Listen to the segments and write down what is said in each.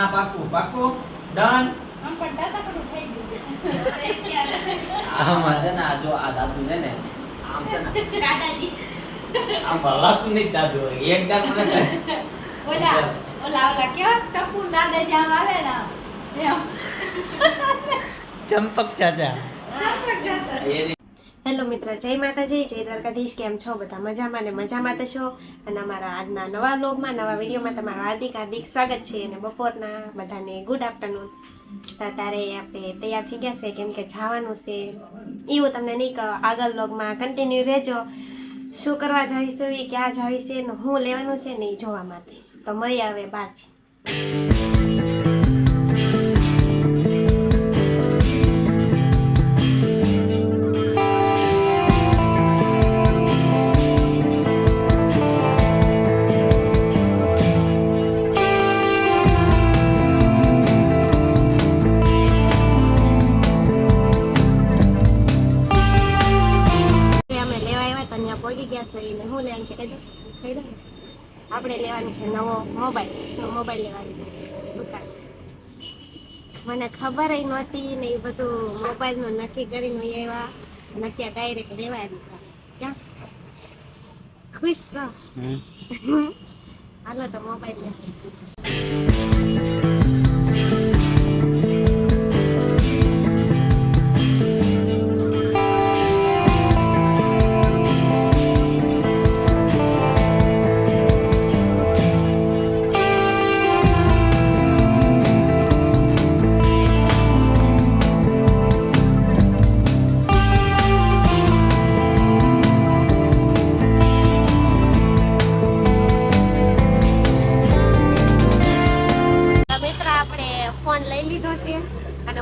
ના પાકું. પાકું? ડન આમ પણ દસકડું થઈ ગયું આમાં છે ને આ જો આ દાદુ છે ને આમ છે ને. દાદાજી. આમ ભલાતું નહીં દાદુ એક દાદુ ને ઓલા ઓલા ઓલા કેવા? ટપુ દાદાજી જ્યાં હાલે ને આમ. એમ. ચંપક ચાચા. હેલો મિત્ર, જય માતાજી, જય દ્વારકાધીશ, કેમ છો બધા મજામાં ને મજામાં તો છો? અને અમારા આજના નવા વ્લોગમાં, નવા વિડીયોમાં તમારું હાર્દિક હાર્દિક સ્વાગત છે અને બપોરના બધાને ગુડ આફ્ટરનૂન તો અત્યારે આપણે તૈયાર થઈ ગયા છે, કેમ કે જવાનું છે. એવું તમને નહીં કહો, આગળ વ્લોગમાં કન્ટિન્યુ રહેજો. શું કરવા જઈશું એ ક્યાં જઈશું, ને શું લેવાનું છે ને એ જોવા માટે. તો મળી આવે બાર છે લેવાનું છે નવો મોબાઈલ જો મોબાઈલ લેવાની છે દુકાન. મને ખબર નહોતી ને એ બધું મોબાઈલનું નક્કી કરીને એવા નક્કી ડાયરેક્ટ લેવા દીધા ક્યાં? ખુશ છો? હાલો તો મોબાઈલ લે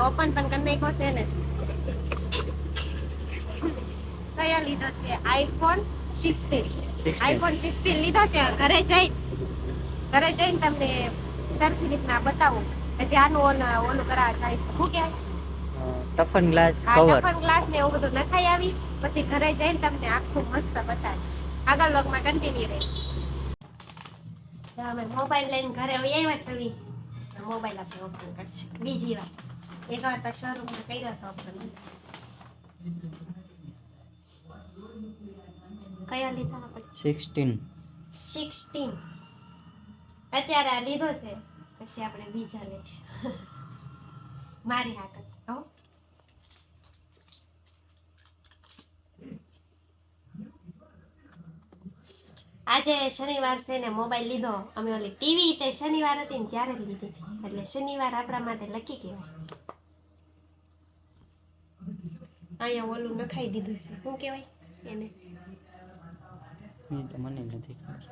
ઓપન પણ કરી નાખ્યો છે ને. કયા લીધો છે? IPhone sixteen. આઈફોન સિક્સટીન લીધો છે. ઘરે જઈ ઘરે જઈને તમને સરખી રીતના બતાવું. પછી આનું ઓન- ઓલું કરાવવા જાય છે. શું કહેવાય? Toughen glass cover toughen glass ને એવું બધું નખાઈ આવી. પછી ઘરે જઈને તમને આખું મસ્ત બતાવીશ. આગળ લોગમાં કન્ટિન્યુ રહે. અમે મોબાઈલ લઈને ઘરે આવી આવ્યા સવી મોબાઈલ આપણે ઓપન કરશે. બીજી વાર એક તો શોરૂમમાં કર્યો હતો કયા લીધા આપણે સિક્સટીન સિક્સટીન અત્યારે આ લીધો છે પછી આપણે બીજા લઈશું મારી હાકત હો આજે શનિવાર છે ને મોબાઈલ લીધો અમે ઓલી ટીવી તે શનિવાર હતી ને ત્યારે જ લીધી હતી એટલે શનિવાર આપણા માટે લકી કહેવાય અહીંયા ઓલું નખાઈ દીધું છે. શું કહેવાય એને? એ તો મને નથી ખબર.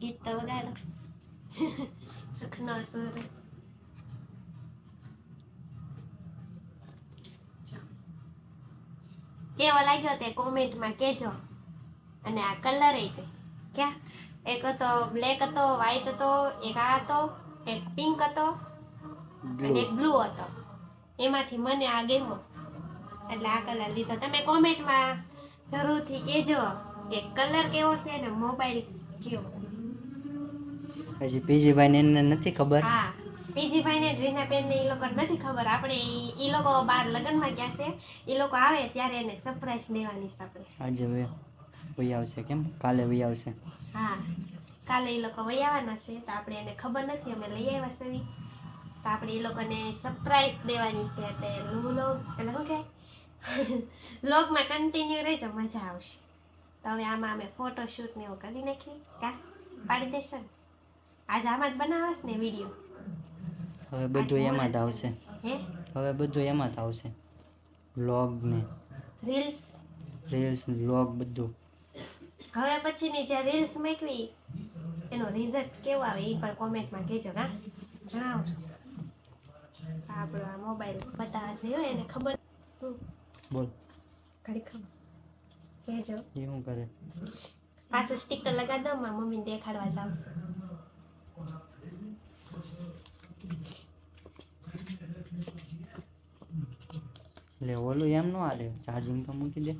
ગીત તો વગાડો સુખના સૂરજ કેવો લાગ્યો તે કોમેન્ટમાં કેજો. અને આ કલર એ ક્યાં? એક હતો બ્લેક હતો વ્હાઈટ હતો એક આ હતો એક પિંક હતો અને એક બ્લુ હતો. એમાંથી મને આ ગેમો. એટલે આ કલર લીધો. તમે કોમેન્ટમાં જરૂરથી કહેજો કે કલર કેવો છે ને મોબાઈલ કેવો. હજી પીજી ભાઈ ને નથી ખબર? હા બીજી ભાઈને રીના બેન ને એ લોકો નથી ખબર. આપણે ઈ લોકો બાર લગ્નમાં ગયા છે. એ લોકો આવે ત્યારે એને સરપ્રાઈઝ દેવાની છે આપણે. આજે વહી આવશે કેમ? કાલે વહી આવશે. હા કાલે એ લોકો વહી આવવાના છે તો આપણે એને ખબર નથી અમે લઈ આવ્યા છે. તો આપણે એ લોકોને સરપ્રાઈઝ દેવાની છે એટલે લોગ એટલે શું કહે લોગમાં કન્ટિન્યુ રહેજો મજા આવશે. તો હવે આમાં અમે ફોટોશૂટ ને એવું કરી નાખીએ. કા? પાડી દેશો ને? આજે આમાં જ બનાવશ ને વીડિયો હવે બધું એમાં જ આવશે. હે? હવે બધું એમાં જ આવશે. વ્લોગ ને રીલ્સ રીલ્સ વ્લોગ બધું. હવે પછીની જે રીલ્સ મૂકવી એનો રિઝલ્ટ કેવો આવે એ પણ કોમેન્ટમાં કહેજો હા? જણાવજો. આપણો આ મોબાઈલ બતાવશે હો એને ખબર તું. બોલ. ઘડી ખબર. કહેજો. એ હું કરે? પાછું સ્ટીકર લગાડ દઉં મારા મમ્મીને દેખાડવા જ આવશે એટલે ઓલું એમ ન હાલે? ચાર્જિંગ તો મૂકી દે.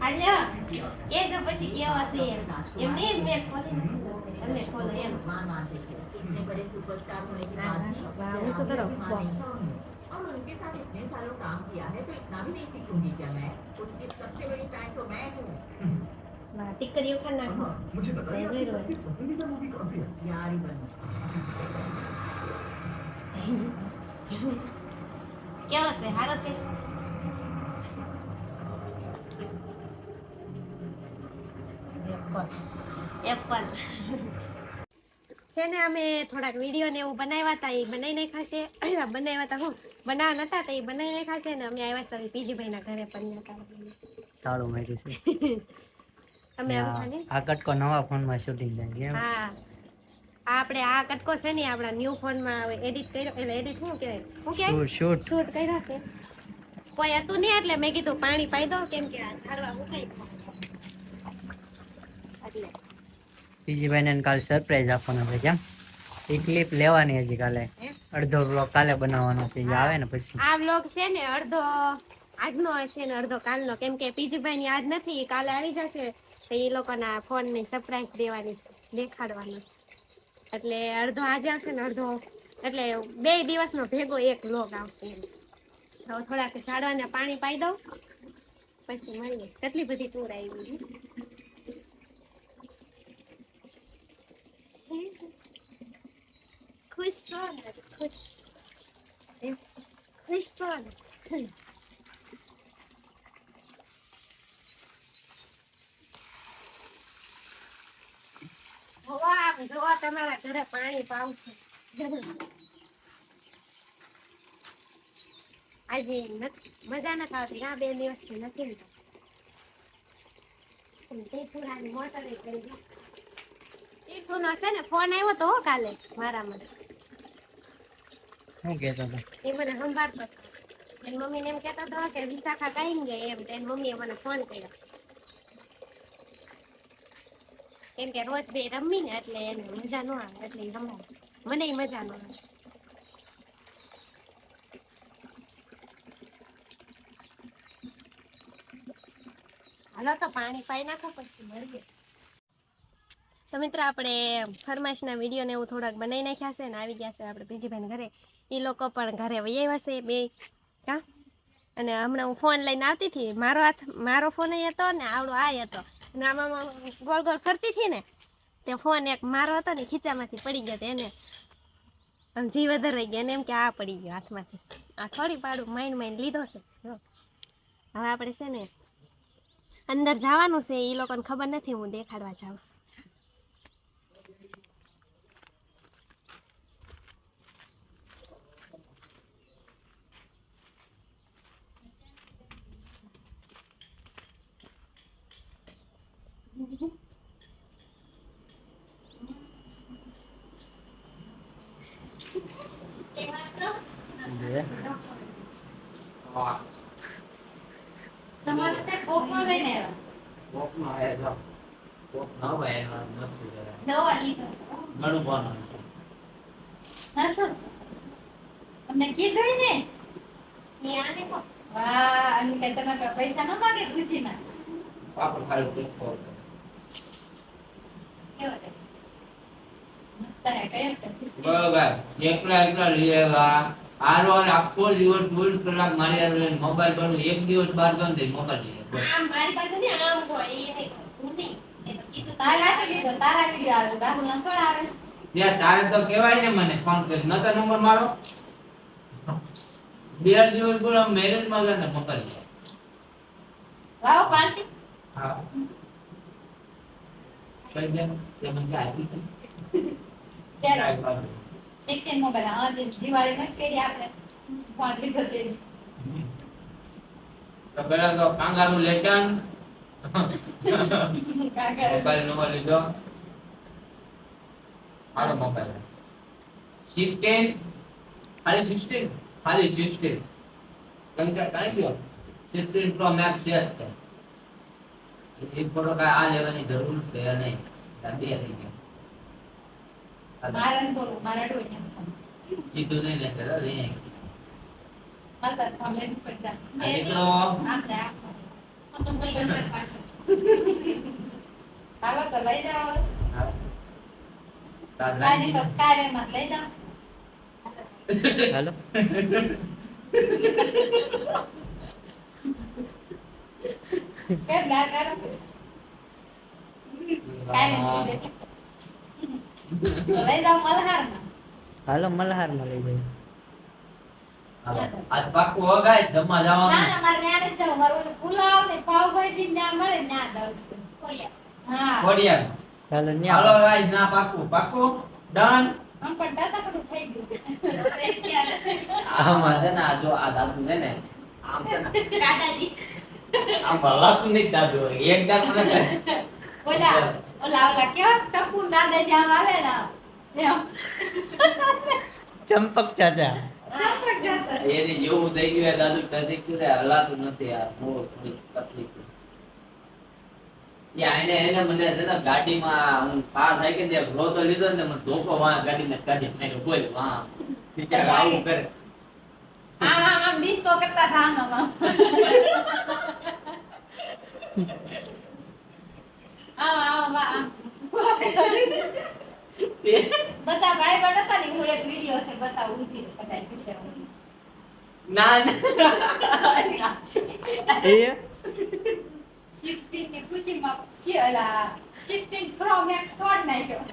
આલ્યો એ જો પછી કેવા છે એમ એમ નહીં મેં ખોલી નથી. તમે ખોલો એમ વાહ, હું શું કરું બોક્સ और उनके साथ इतने सालों काम किया है तो इतना भी नहीं सीखूंगी क्या मैं उनकी सबसे बड़ी फैन तो मैं हूँ વાહ ટીકરી ઉખાડ નાખો मुझे मैं जोई रोई। पसंदीदा मूवी कौन सी है यार ही बन કેવો છે સારો છે એપલ છે ને અમે થોડાક વીડિયો ને એવું બનાવ્યા હતા એ બનાવી નાખ્યા છે. બનાવ્યા હતા હું. બનાવવા નતા તો એ બનાવી નાખ્યા છે ને અમે આવ્યા છે પીજીભાઈ ના ઘરે પણ તાળું માર્યું છે. અમે આ કટકો નવા ફોનમાં શૂટિંગ થાય હા. આપણે આ કટકો છે ને આપણા ન્યૂ ફોનમાં એડિટ કર્યો એટલે એડિટ શું કહેવાય? શું કહેવાય? શૂટ શૂટ કર્યા છે. કોઈ હતું નહીં એટલે મેં કીધું પાણી પાઈ દો કેમ કે આ ઝાડવા મુકાઈ એટલે. પીજીભાઈ ને કાલે સરપ્રાઈઝ આપવાનો છે કેમ? એ ક્લિપ લેવાની હજી કાલે. અડધો બ્લોગ કાલે બનાવવાનો છે જે આવે ને પછી. આ વ્લોગ છે ને અડધો આજનો હશે ને અડધો કાલનો. કેમ કે પીજીભાઈ ની આજ નથી કાલે આવી જશે. તો એ લોકોના ફોનની સરપ્રાઈઝ દેવાની છે દેખાડવાની એટલે અડધો આજે આવશે ને અડધો. એટલે બે દિવસનો ભેગો એક વ્લોગ આવશે તો થોડાક ઝાડવાને પાણી પાઈ દઉં. પછી મળીએ. કેટલી બધી ટૂર આવી ખુશ છો Chris પાણી પાવું આજે મજા નથી આવતી આ બે દિવસથી નથી ને તીર્થુરાની મોટર છે ને ફોન આવ્યો તો કાલે મારામાં શું કહેતો હતા? એ મને સંભાળતો હતો. એની એમ કહેતો હતો કે વિશાખા કઈ ગઈ એમ. તો એની મમ્મીએ મને ફોન કર્યો. કેમ કે રોજ બે રમી ને એટલે એને મજા ન આવે, એટલે ઈ મને મજા ન આવે. હાલો તો પાણી પાઈ નાખો પછી મળીએ. તો મિત્રો, આપણે ફરમાઈશના વીડિયો ને એવું થોડાક બનાવી નાખ્યા છે ને, આવી ગયા છે આપણે બેન ઘરે. એ લોકો પણ ઘરે વહી આવ્યા છે, બે. કા? અને હમણાં હું ફોન લઈને આવતી હતી, મારો હાથ, મારો ફોન હતો ને આવડો આ હતો. અને આમાં ગોળ ગોળ ફરતી હતી ને, તે ફોન એક મારો હતો ને, ખીચામાંથી પડી ગયો એને. આમ જી વધારે રહી ગયા એને એમ કે આ પડી ગયો હાથમાંથી. આ થોડી પાડું માઇન્ડ માઇન્ડ લીધો છે. હવે આપણે છે ને, અંદર જવાનું છે એ લોકોને ખબર નથી, હું દેખાડવા જાઉં છું. કોકનો હે જો. કોક ન હોય મસ્તી કરે. દવા લીધો ઘણું બોનું. હસો તમને કીધું ને ઈ આને કહો. વાહ અને કઈ તમારે પાસે ન માગે ખુશીના પાપડ ખાલી કોલ? બરોબર એકલા એકલા લઈ આવ્યા આરો ઓર આખો દિવસ ફૂલ કલાક મારી હારે મોબાઈલ પર એક દિવસ બહાર ગમ થઈ તો મોબાઈલ. આમ મારી પાસે ને આમ કોઈ એ નહીં કહો. હું નહીં એ તો કીધું તારે તારા વીડિયો આવે તારું નંબર આવે તારે તો કહેવાય ને મને ફોન કરી નતો નંબર મારો બે દિવસ પૂરા મેરેજમાં ગયા ને મોબાઈલ લે. વાવ પાર્ટી હા કઈ ગયા? તે મને આપી દે. ત્યારે કાંઈ વાંધો મોબાઈલ દિવાળી કરી આપણે લીધો તેની તો પેલા તો કાંગારું મોબાઈલ નંબર લીધો. Hello mobile. સિક્સટીન ખાલી સિક્સટીન ખાલી સિક્સટીન કેમ કે કાંઈ ગયો સિક્સટીન પ્રો મેક્સ છે. એ ફોટો કાંઈ આ લેવાની જરૂર છે નહીં. આ બે થઈ ગયા. આવી. મારે તો થાંભલે જ પડતા. આ દીકરો આપણે આખો. હાલો તો લઈ જાઓ હવે. હા. તાર લાજી તો રાખી. સ્કાયરેમમાં લઈ જાઓ. હાલો કેમ ના કરો? એટલે. તો લઈ જાઓ મલ્હારમાં. હાલો મલ્હારમાં લઈ જાય આજ પાક્કું હો guys, જમવા જવાનું. ના મારે ન્યાને જવું. મારે પુલાવ ને પાવભાજી ને ત્યાં મળે ને દઉં હા. કોડિયા ચાલો હાલો ન્યા ના પાકું. પાકું. ડન. આમ પણ ટસાકડું થઈ ગયું. આમાં છે ને આ જો આ દાદુ છે ને આમ છે ને. દાદાજી. આમ હલાતું નહીં દાદુ એક દાદુ ને ઓલા ચંપક ચાચા. એની જેવું થઈ ગયું દાદુ ટસી ગયું હલાતું નથી યાર બહુ તકલીફ એને એને મને છે ને ગાડીમાં હું પાસ આવી કે ત્યાં રોતો લીધો ને મને ધોકો વાં ગાડીને કાઢી બોલ વાં બિચારા આવું કરે. આમ આમ આમ ડિસ્કો કરતા હતા આમ. આમ આમ આમ. બધા હતા ને હું એક વીડિયો છે બતાવું ઊભી કદાચ વિશે ના ના એ 16 ની ખુશીમાં છે ઓલા 16 પ્રો મેક્સ તોડ નાખ્યો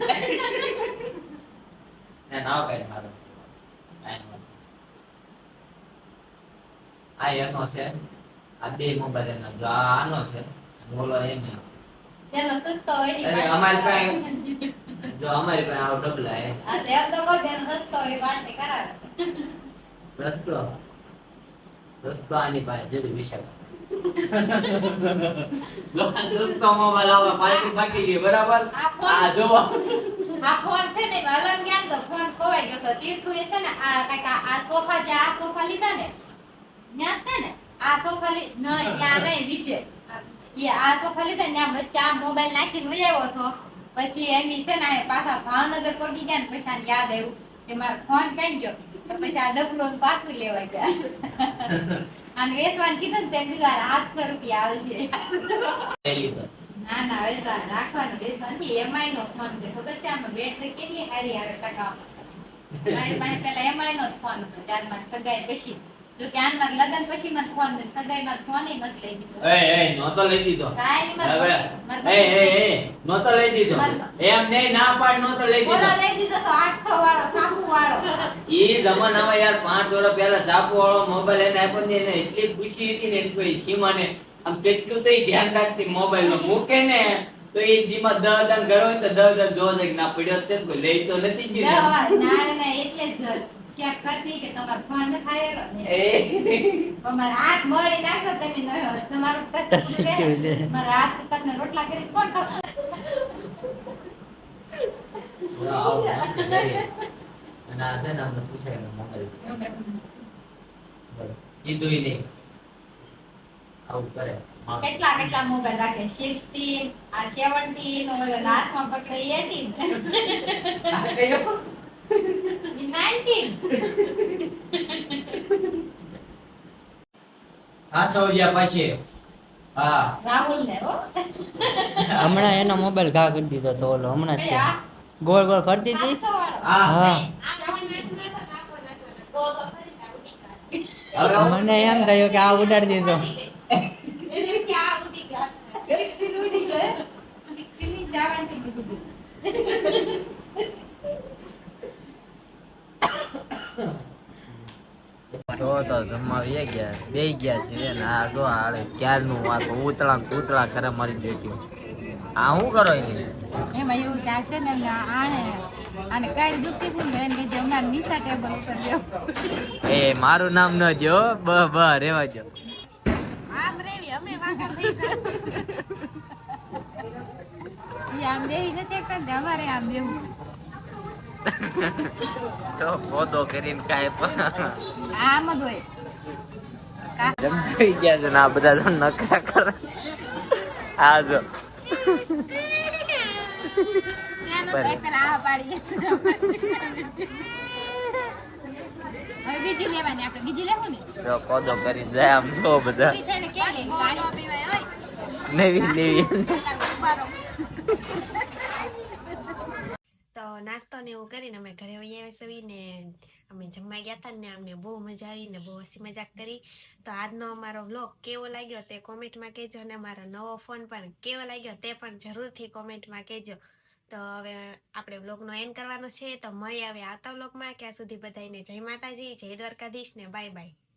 ના કઈ મારો આ એનો છે, આ બે મોબાઈલ એનો, જો આનો છે, બોલો એને એનો સસ્તો હોય અરે અમારી પાસે જો અમારી પાસે આવો ડબલા હે. આ તે તો કો તેનો સસ્તો હોય વાંટે કરાવે. રસ્તો. રસ્તો આની પાસે જરૂર વિશાળ આ સસ્તો મોબાઈલ આવે પાર્ટી બાકી ગઈ બરાબર? આ ફોન- જો. આ ફોન છે ને અલગ ગયા તો ફોન ખોવાઈ ગયો. તો તીર્થુ એ છે ને આ કાંઈક આ સોફા જે આ સોફા લીધા ને જ્ઞાન ને? આ સોફા લી નહીં ત્યાં નહીં નીચે. એ આ સોફા લીધા ને આ મોબાઈલ નાખીને વહી આવ્યો હતો. પછી એમ છે ને પાછા ભાવનગર પગી ગયા ને પછી યાદ આવ્યું કે મારો ફોન કઈ ગયો? પછી આ ડબલો પાછું લેવા ગયા. અને વેસવાન કીધું ને તેમ કીધું આઠસો રૂપિયા આવશે. ના ના વેચવા રાખવાનું વેચવાનું એમઆઈ નો ફોન છે. ખબર છે આમાં બેટરી કેટલી હારી આવે ટકા મારી પાસે પેલા એમઆઈ નો ફોન હતો ત્યારમાં સગાઈ પછી. જો કે આનમાં લગન પછી મને ફોન સગાઈ માં ફોન નથી લઈ દીધો. એ એ નહોતો લઈ દીધો. કાઈ નહીં, હવે એ એ એ નહોતો લઈ દીધો. એમ નહીં ના પાડ નહોતો લઈ દીધો. બોલા લઈ દીધો તો 800 વાળો સાપુ વાળો. ઈ જમાનામાં યાર 5 વર્ષ પહેલા સાપુ વાળો મોબાઈલ એને આપ્યો ને એને એટલી ખુશી હતી ને કોઈ સીમાને આમ કેટલું તો ધ્યાન રાખતી મોબાઈલ નો. મૂકે ને તો એ દીમાં દહ દન ઘર હોય તો દહ દન છે ના પડ્યો છે કોઈ લઈ તો નથી ગયો. ના ના ના, એટલે જ ચેક કરતી કે તમારો ફોન ખાયેલો હાથ મળી નાખો તમે તમારું કશું કશું કેવું છે? મારા હાથ તમને રોટલા કરી કોણ. કેટલા કેટલા મોબાઈલ રાખે? 16 આ 17 ઓલો હાથમાં પકડે એ 18 સૌર્યા કયો? ઈ 19 આ સૌજ્યા પછી હા. રાહુલ ને હો. હમણાં એનો મોબાઈલ ઘા કરી દીધો તો ઓલો હમણાં જ ગોળ ગોળ ફરતી હતી 700 હા. હા. જવાન મને એમ થયું કે આ ઉડાડી દીધો. એને એમ કે આ ઉડી ગયા. 16 ઉડી ગયો. 16 ની 17 તો જમવા વે ગયા બે ગયા છે ને આ જો આડે ક્યારનું આ તો ઉતળા ઉતળા કરે મારી બેટી આ શું કરો એની? એમાં એવું છે ને આને આને કઈ દુખતી હતી ને એમ કે હમણાં નિશા ટેબલ ઉપર ગયો એ મારું નામ ન જો બ બ રેવા જો આ ઈ આમ રેવી નથી પણ અમારે આમ બેહવું. તો પોતો કરીને કાંઈ પણ. આમ જ હોય. જમી ગયા છે ને આ બધા તો નખરા કરે. આ જો. બીજી લેવાની આપણે. બીજી લેવું ને? જો પોતો કરીને જાય આમ જો બધા. થઈને લેવી ગાડી પીવાય હોય લેવી લેવી તો નાસ્તો ને એવું કરીને અમે ઘરે વહી સવી ને અમે જમવા ગયા હતા ને અમને બહુ મજા આવી બહુ હસી મજાક કરી તો આજનો અમારો વ્લોગ કેવો લાગ્યો તે કોમેન્ટમાં કહેજો અને મારો નવો ફોન પણ કેવો લાગ્યો તે પણ જરૂરથી કોમેન્ટમાં કહેજો તો હવે આપણે વ્લોગનો એન્ડ કરવાનો છે તો મળી આવે આવતા વ્લોગમાં ક્યાં સુધી બધાને જય માતાજી જય દ્વારકાધીશ બાય બાય